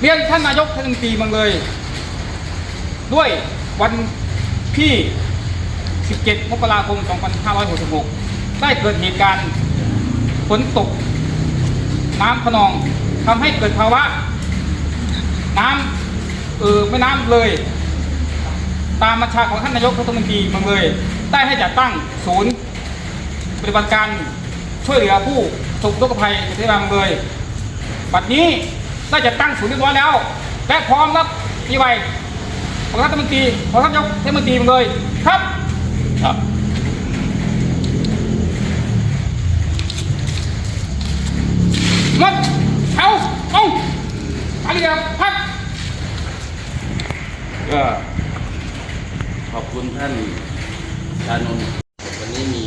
เรียนท่านนายกทศมนตีเมืองเลย ด้วยวันที่ 17 มกราคม 2566 ได้เกิดเหตุการณ์ฝนตก น้ำขนองทำให้เกิดภาวะ น้ำเออแม่น้ำเลย ตามบัญชาของท่านนายกรัฐมนตรีเมืองเลย ได้ให้จัดตั้งศูนย์ปฏิบัติการช่วยเหลือผู้ประสบอุทกภัยในเทศบาลเมืองเลย บัดนี้ ได้จัดตั้งศูนย์เรียบร้อยแล้ว และพร้อมรับที่ไวของรัฐมนตรีของท่านยกเทศมนตรีเมืองเลยครับครับมดเอาเอาอะไรครับพักก็ขอบคุณท่านชานนท์วันนี้มี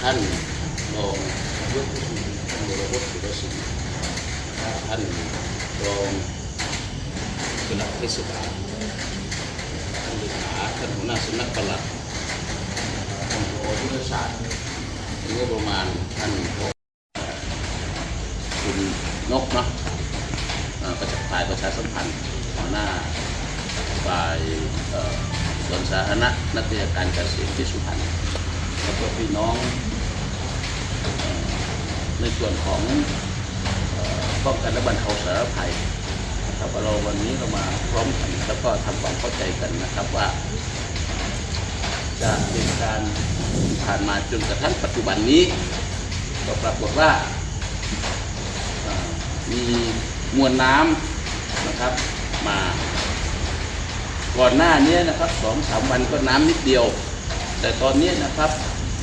ท่านรองนายกท่านวรวุฒิสุรสิงห์ท่าน รองคณะเทศบาลท่านเลขาท่านหัวหน้าสำนักปลัดท่านผอยุทธศาสตร์งบประมาณท่านผอคุณนกเนาะอ่าประชาฝ่ายประชาสัมพันธ์หัวหน้าฝ่ายเอ่อสวนสาธารณะนักวิชาการเกษตรที่สุพรรณแล้วก็พี่น้องเอ่อในส่วนของเอ่อ ป้องกันและบรรเทาสาธารณภัยนะครับเราวันนี้เรามาพร้อมกันแล้วก็ทำความเข้าใจกันนะครับว่าจากเหตุการณ์ผ่านมาจนกระทั่งปัจจุบันนี้ก็ปรากฏว่ามีมวลน้ำนะครับมาก่อนหน้านี้นะครับสองสามวันก็น้ำนิดเดียว แต่ตอนนี้นะครับ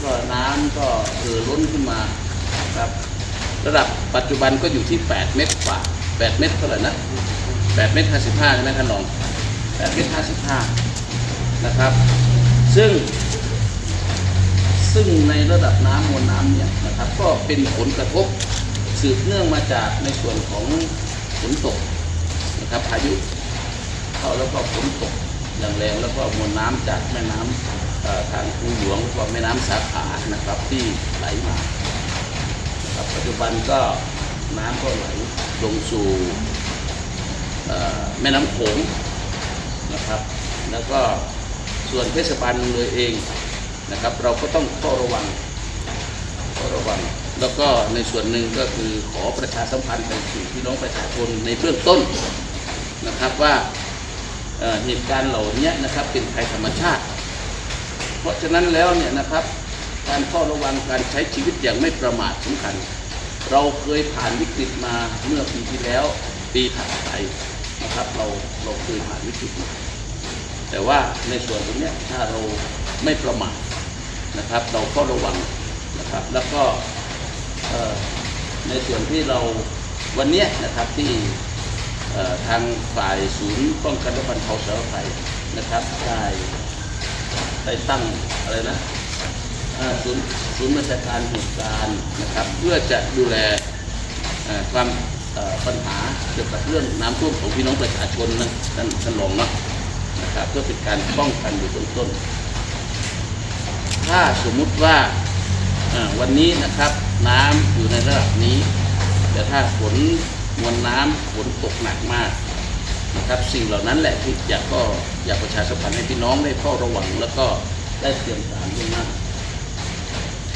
ก็น้ำก็เออล้นขึ้นมาครับ ระดับปัจจุบันก็อยู่ที่ 8 เมตรกว่า 8 เมตรเท่าไหร่นะ 8 เมตร 55ใช่ไหมท่านรอง 8 เมตร 55 นะครับ ซึ่ง ซึ่งในระดับน้ำมวลน้ำเนี่ยนะครับ ก็เป็นผลกระทบสืบเนื่องมาจากในส่วนของฝนตกนะครับพายุเข้าแล้วก็ฝนตกอย่างแรงแล้วก็มวลน้ำจากแม่น้ำทางคูหลวงแล้วก็แม่น้ำสาขานะครับที่ไหลมา ครับปัจจุบันก็น้ำก็ไหลลงสู่แม่น้ำโขงนะครับ แล้วก็ส่วนเทศบาลเลยเองนะครับ เราก็ต้องเฝ้าระวังเฝ้าระวัง แล้วก็ในส่วนหนึ่งก็คือขอประชาสัมพันธ์ไปสู่พี่น้องประชาชนในเบื้องต้นนะครับว่าเอ่อเหตุการณ์เหล่านี้นะครับเป็นภัยธรรมชาติ เพราะฉะนั้นแล้วเนี่ยนะครับ การเฝ้าระวังการใช้ชีวิตอย่างไม่ประมาทสำคัญ เราเคยผ่านวิกฤตมาเมื่อปีที่แล้วปีถัดไปนะครับเราเราเคยผ่านวิกฤตมาแต่ว่าในส่วนตรงนี้ถ้าเราไม่ประมาทนะครับ เราเฝ้าระวังนะครับ แล้วก็ในส่วนที่เราวันนี้นะครับที่ทางฝ่ายศูนย์ป้องกันและบรรเทาสาธารณภัยนะครับได้ได้ตั้งอะไรนะ ศูนย์ศูนย์บัญชาการเหตุการณ์นะครับ เพื่อจะดูแลความปัญหาเกี่ยวกับเรื่องน้ำท่วมของพี่น้องประชาชนนะท่านท่านรองเนาะนะครับเพื่อเป็นการป้องกันอยู่เบื้องต้น ถ้าสมมุติว่าวันนี้นะครับน้ำอยู่ในระดับนี้ แต่ถ้าฝนมวลน้ำฝนตกหนักมากนะครับสิ่งเหล่านั้นแหละที่อยากก็อยากประชาสัมพันธ์ให้พี่น้องได้เฝ้าระวังแล้วก็ได้เตรียมการล่วงหน้า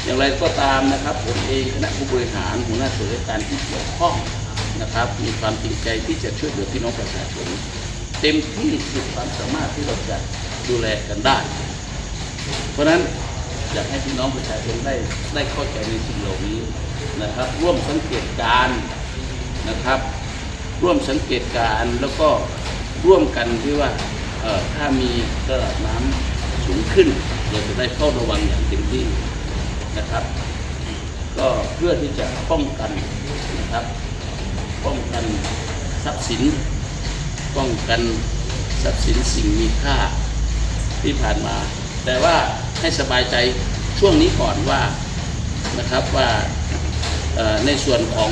อย่างไรก็ตามนะครับผมเองคณะผู้บริหารหัวหน้าส่วนราชการที่เกี่ยวข้องนะครับ มีความจริงใจที่จะช่วยเหลือพี่น้องประชาชนเต็มที่สุดความสามารถที่เราจะดูแลกันได้ เพราะฉะนั้นอยากให้พี่น้องประชาชนได้ได้เข้าใจในสิ่งเหล่านี้นะครับ ร่วมสังเกตการนะครับ ร่วมสังเกตการแล้วก็ร่วมกันที่ว่าเอ่อถ้ามีระดับน้ำสูงขึ้น เราจะได้เฝ้าระวังอย่างเต็มที่ นะครับ ก็เพื่อที่จะป้องกันนะครับ ป้องกันทรัพย์สิน ป้องกันทรัพย์สินสิ่งมีค่าที่ผ่านมา แต่ว่าให้สบายใจช่วงนี้ก่อนว่านะครับว่าในส่วนของ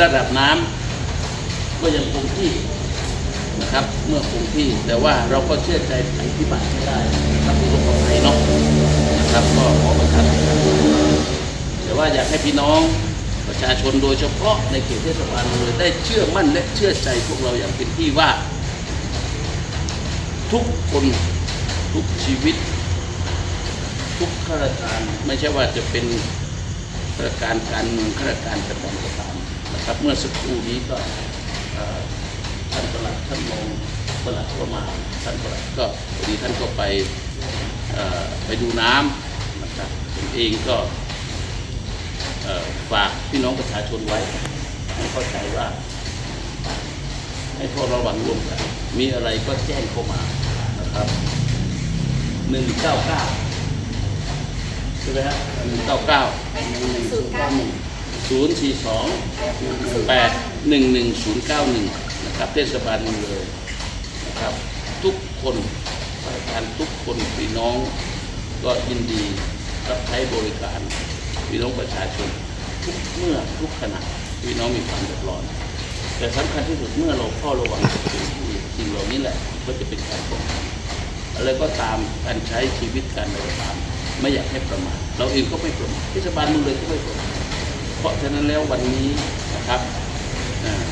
ระดับน้ำก็ยังคงที่นะครับเมื่อคงที่แต่ว่าเราก็เชื่อใจภัยพิบัติไม่ได้นะครับทุกคนภัยเนาะ นะครับก็ขอประทานแต่ว่าอยากให้พี่น้องประชาชนโดยเฉพาะในเขตเทศบาลเลยได้เชื่อมั่นและเชื่อใจพวกเราอย่างเต็มที่ว่า ทุกคนทุกชีวิต ทุกข้าราชการไม่ใช่ว่าจะเป็นข้าราชการการเมืองข้าราชการประจำก็ตามนะครับเมื่อสักครู่นี้ก็ท่านประหลัดท่านรองประหลัดก็มาท่านประหลัดก็พอดีท่านก็ไป ไปดูน้ำนะครับผมเองก็ฝากพี่น้องประชาชนไว้ให้เข้าใจว่า ให้เฝ้าระวังร่วมกัน มีอะไรก็แจ้งเข้ามานะครับหนึ่งเก้าเก้าใช่ไหมฮะหนึ่งเก้าเก้าศูนย์สี่สองแปดหนึ่งหนึ่งศูนย์เก้าหนึ่งนะครับเทศบาลเมืองเลยนะครับ ทุกคนาชการทุกคนพี่น้องก็ยินดีรับใช้บริการพี่น้องประชาชนทุกเมื่อทุกขณะพี่น้องมีความเดือดร้อน แต่สำคัญที่สุดเมื่อเราเฝ้าระวังสิ่งที่สิ่งเหล่านี้แหละก็จะเป็นการป้องกันอะไรก็ตามการใช้ชีวิตการอะไรตาม ไม่อยากให้ประมาทเราเองก็ไม่ประมาทเทศบาลมืองเลยก็ไม่ประมาทเพราะฉะนั้นแล้ววันนี้นะครับ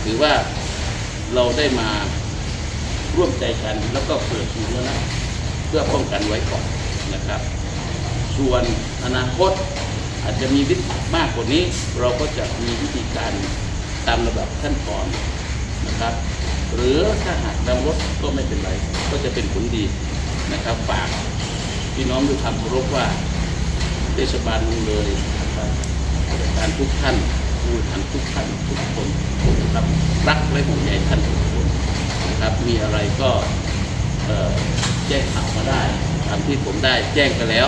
ถือว่าเราได้มาร่วมใจกันแล้วก็เปิดศูแล้วนะ พื่อป้องกันไว้ก่อนนะครับ ส่วนอนาคตอาจจะมีวิธีมากกว่านี้ เราก็จะมีวิธีการตามระดับขั้นตอนนะครับ หรือถ้าหากนำรถก็ไม่เป็นไร ก็จะเป็นผลดีนะครับฝากพี่น้องด้วยความเคารพว่าเทศบาลเมืองเลยนะครับการทุกท่านผู้บริหารทุกท่านทุกคนนะครับรักและห่วงใยท่านทุกคนนะครับ มีอะไรก็ จ้งข่าวมาได้ตามที่ผมได้แจ้งไปแล้ว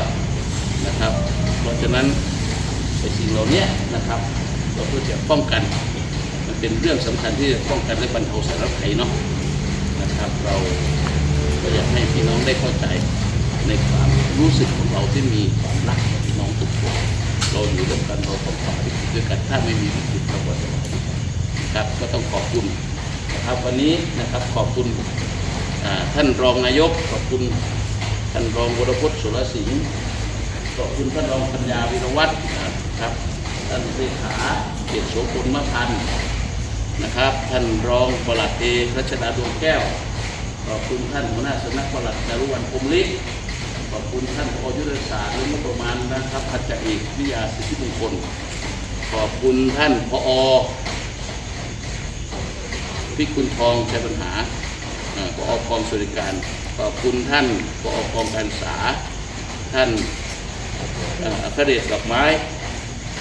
นะครับ เพราะฉะนั้นไอ้สิ่งเหล่านี้นะครับ เราเพื่อจะป้องกัน มันเป็นเรื่องสำคัญที่จะป้องกันและบรรเทาสารภัยเนาะนะครับ เราก็อยากให้พี่น้องได้เข้าใจในความรู้สึกของเราที่มีความรักพี่น้องทุกคนเราอยู่ร่วมกันเราต้องฝ่าวิกฤตด้วยกันถ้าไม่มีวิกฤตเราก็จะฝ่าวิกฤตนะครับก็ต้องขอบคุณนะครับวันนี้นะครับขอบคุณ ท่านรองนายกขอบคุณท่านรองวรพจน์สุรสิงห์ขอบคุณท่านรองปัญญาวิรวัฒน์ครับท่านเลขาเกียรติโสพลมะพันธ์นะครับ ท่านรองปลัดเอรัชดาดวงแก้ว ขอบคุณท่านหัวหน้าสำนักปลัดจารุวรรณพรมลิขิตขอบคุณท่านอยุทธศาสตร์และงบประมาณนะครับพัชเอกวิยาสิทธิมงคล ขอบคุณท่านพอพิกุลทองใชัยปัญหา เอ่อกองสวัสดิการ ขอบคุณท่านพอกองการศึกษา ท่านเอ่ออัครเดชดอกไม้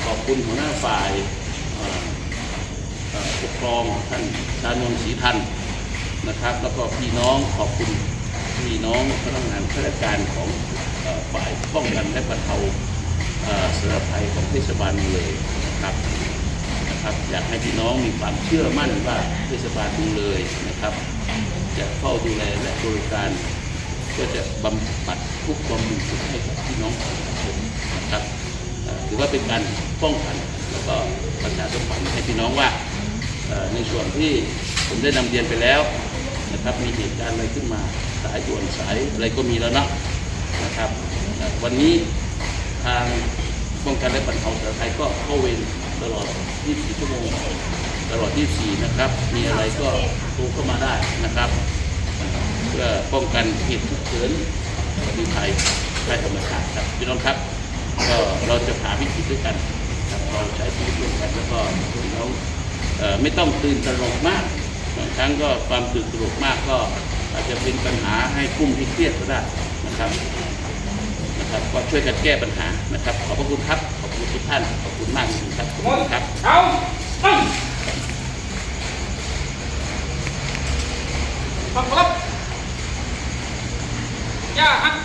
ขอบคุณหัวหน้าฝ่ายปกครองท่านชานนท์ศรีทันนะครับ แล้วก็พี่น้องขอบคุณพี่น้องพนักงานข้าราชการของอฝ่ายป้องกันและบรรเทาเอ่อสารภัยของเทศบาลเลยนะครับนะครับ อยากให้พี่น้องมีความเชื่อมั่นว่าเทศบาลเลยนะครับ จะเฝ้าดูแลและบริการเพื่อจะบำบัดทุกความมีสุขให้กับพี่น้องประชาชนนะครับถือว่าเป็นการป้องกันแล้วก็ประชาสัมพันธ์ให้พี่น้องว่าในส่วนที่ผมได้นำเรียนไปแล้วนะครับมีเหตุการณ์อะไรขึ้นมาสายด่วนสายอะไรก็มีแล้วนะนะครับ วันนี้ทางป้องกันและบรรเทาสาธารณภัยก็เข้าเวรตลอด 24 ชั่วโมง ตลอด 24 นะครับ มีอะไรก็โทรเข้ามาได้นะครับ เพื่อป้องกันเหตุฉุกเฉินปฏิภัยภัยธรรมชาติครับพี่น้องครับ ก็เราจะหาวิธีด้วยกันครับเราใช้ชีวิตร่วมกันแล้วก็พี่น้องไม่ต้องตื่นตระหนกมากบางครั้งก็ความตื่นตระหนกมากก็อาจจะเป็นปัญหาให้กุ้มให้เครียดก็ได้นะครับนะครับ ก็ช่วยกันแก้ปัญหานะครับ ขอบพระคุณครับ ขอบคุณทุกท่าน ขอบคุณมากจริงครับ ขอบคุณครับเอา ตั้งทำครับย่าฮัก